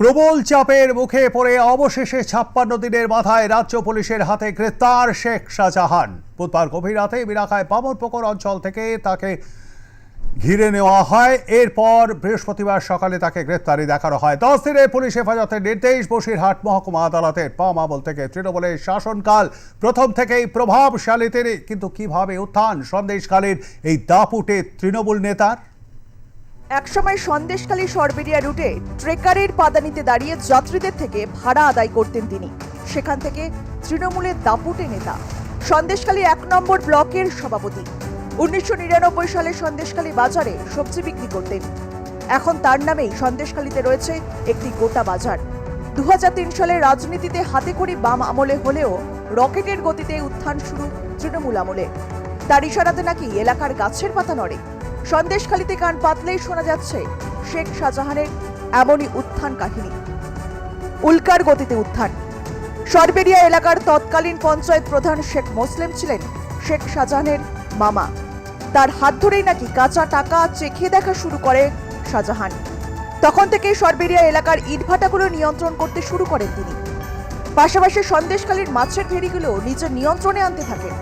প্রবল চাপের মুখে পড়ে অবশেষে ছাপ্পান্ন দিনের মাথায় রাজ্য পুলিশের হাতে গ্রেপ্তার শেখ শাহজাহান। বুধবার গভীর রাতে মিরাখায় পামরপুকুর অঞ্চল থেকে তাকে ঘিরে নেওয়া হয়। এরপর বৃহস্পতিবার সকালে তাকে গ্রেপ্তারি দেখানো হয়। দশ দিনের পুলিশ হেফাজতের নির্দেশ, বসিরহাট মহকুমা আদালতের পাম আমল থেকে তৃণমূলের শাসনকাল প্রথম থেকেই প্রভাবশালী তিনি। কিন্তু কীভাবে উত্থান সন্দেশকালীন এই দাপুটে তৃণমূল নেতার? একসময় সন্দেশখালী সরবেরিয়া রুটে ট্রেকারের পাদানিতে দাঁড়িয়ে যাত্রীদের থেকে ভাড়া আদায় করতেন তিনি। সেখান থেকে তৃণমূলের দাপুটে নেতা, সন্দেশখালী এক নম্বর ব্লকের সভাপতি। উনিশশো নিরানব্বই সালে সন্দেশখালী বাজারে সবজি বিক্রি করতেন। এখন তার নামেই সন্দেশখালীতে রয়েছে একটি গোটা বাজার। দু সালে রাজনীতিতে হাতে খড়ি বাম আমলে হলেও রকেটের গতিতে উত্থান শুরু তৃণমূল আমলে। তার ইশারাতে নাকি এলাকার গাছের পাতা নড়ে। সন্দেশখালিতে কান পাতলেই শোনা যাচ্ছে শেখ শাহজাহানের এমনই উত্থান কাহিনী। উল্কার গতিতে উত্থান। সরবেরিয়া এলাকার তৎকালীন পঞ্চায়েত প্রধান শেখ মোসলেম ছিলেন শেখ শাহজাহানের মামা। তার হাত ধরেই নাকি কাঁচা টাকা চেখে দেখা শুরু করে শাহজাহান। তখন থেকেই সরবেরিয়া এলাকার ইটভাটাগুলো নিয়ন্ত্রণ করতে শুরু করেন তিনি। পাশাপাশি সন্দেশকালীর মাছের ভেড়িগুলো নিজের নিয়ন্ত্রণে আনতে থাকেন।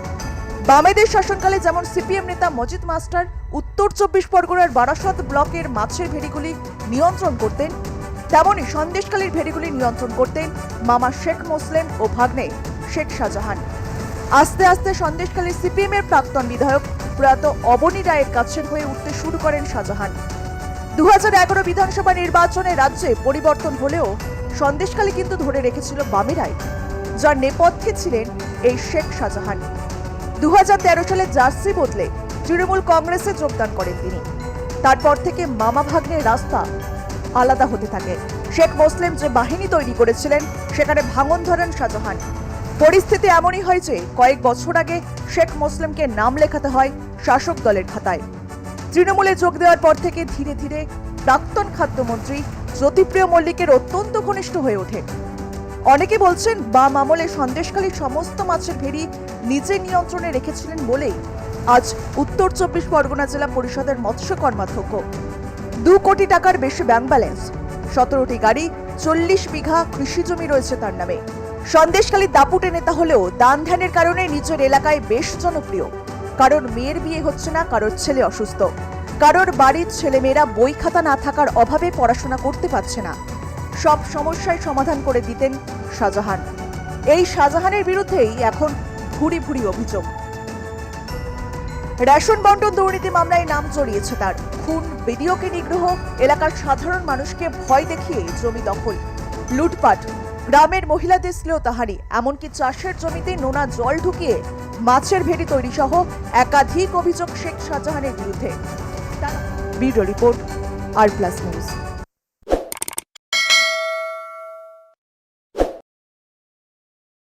বামেদের শাসনকালে যেমন সিপিএম নেতা মজিদ মাস্টার, উত্তর চব্বিশ পরগনার বারাসত ব্লকের মাছের ভেড়িগুলি নিয়ন্ত্রণ করতেন তেমনই সন্দেশকালীর ভেড়িগুলি নিয়ন্ত্রণ করতেন মামা শেখ মোসলেম ও ভাগ্নে শেখ শাহজাহান। আস্তে আস্তে সন্দেশকালীর সিপিএম এর প্রাক্তন বিধায়ক প্রয়াত অবনী রায়ের কাছের হয়ে উঠতে শুরু করেন শাহজাহান। দু হাজার এগারো বিধানসভা নির্বাচনে রাজ্যে পরিবর্তন হলেও সন্দেশকালী কিন্তু ধরে রেখেছিল বামেরাই যার নেপথ্যে ছিলেন এই শেখ শাহজাহান। দু হাজার তেরো সালে জার্সি বদলে তৃণমূল কংগ্রেসে যোগদান করেন তিনি। তারপর থেকে মামা ভাগ্নের রাস্তা আলাদা হতে থাকে। শেখ মোসলেম যে বাহিনী তৈরি করেছিলেন, সেখানে ভাঙন ধরেন শাহজাহান। পরিস্থিতি এমনই হয় যে, কয়েক বছর আগে শেখ মোসলেমকে নাম লেখাতে হয় শাসক দলের খাতায়। তৃণমূলে যোগ দেওয়ার পর থেকে ধীরে ধীরে প্রাক্তন খাদ্যমন্ত্রী জ্যোতিপ্রিয় মল্লিকের অত্যন্ত ঘনিষ্ঠ হয়ে ওঠে অনেকে বলছেন, বাম আমলে সন্দেশকালীর সমস্ত মাছের ভেড়ি নিজে নিয়ন্ত্রণে রেখেছিলেন বলেই আজ উত্তর চব্বিশ পরগনা জেলা পরিষদের মৎস্য কর্মাধ্যক্ষ। দু কোটি টাকার বেশি ব্যাংক ব্যালেন্স সতেরোটি গাড়ি, চল্লিশ বিঘা কৃষি জমি রয়েছে তার নামে। সন্দেশকালী দাপুটে নেতা হলেও দান ধ্যানের কারণে নিজের এলাকায় বেশ জনপ্রিয়। কারোর মেয়ের বিয়ে হচ্ছে না, কারোর ছেলে অসুস্থ। কারোর বাড়ির ছেলেমেয়েরা বই খাতা না থাকার অভাবে পড়াশোনা করতে পারছে না। সব সমস্যায় সমাধান করে দিতেন শাহজাহান। এই শাহজাহানের বিরুদ্ধেই এখন ভুরি ভুরি অভিযোগ। রেশন বন্টন দুর্নীতি মামলায় নাম জড়িয়েছে তার। খুন বিডিওকে নিগ্রহ, এলাকার সাধারণ মানুষকে ভয় দেখিয়ে জমি দখল। লুটপাট, গ্রামের মহিলাদের শ্লীলতাহানি এমনকি চাষের জমিতে নোনা জল ঢুকিয়ে মাছের ভেড়ি তৈরি সহ একাধিক অভিযোগ শেখ শাহজাহানের বিরুদ্ধে। Bureau report, R plus news.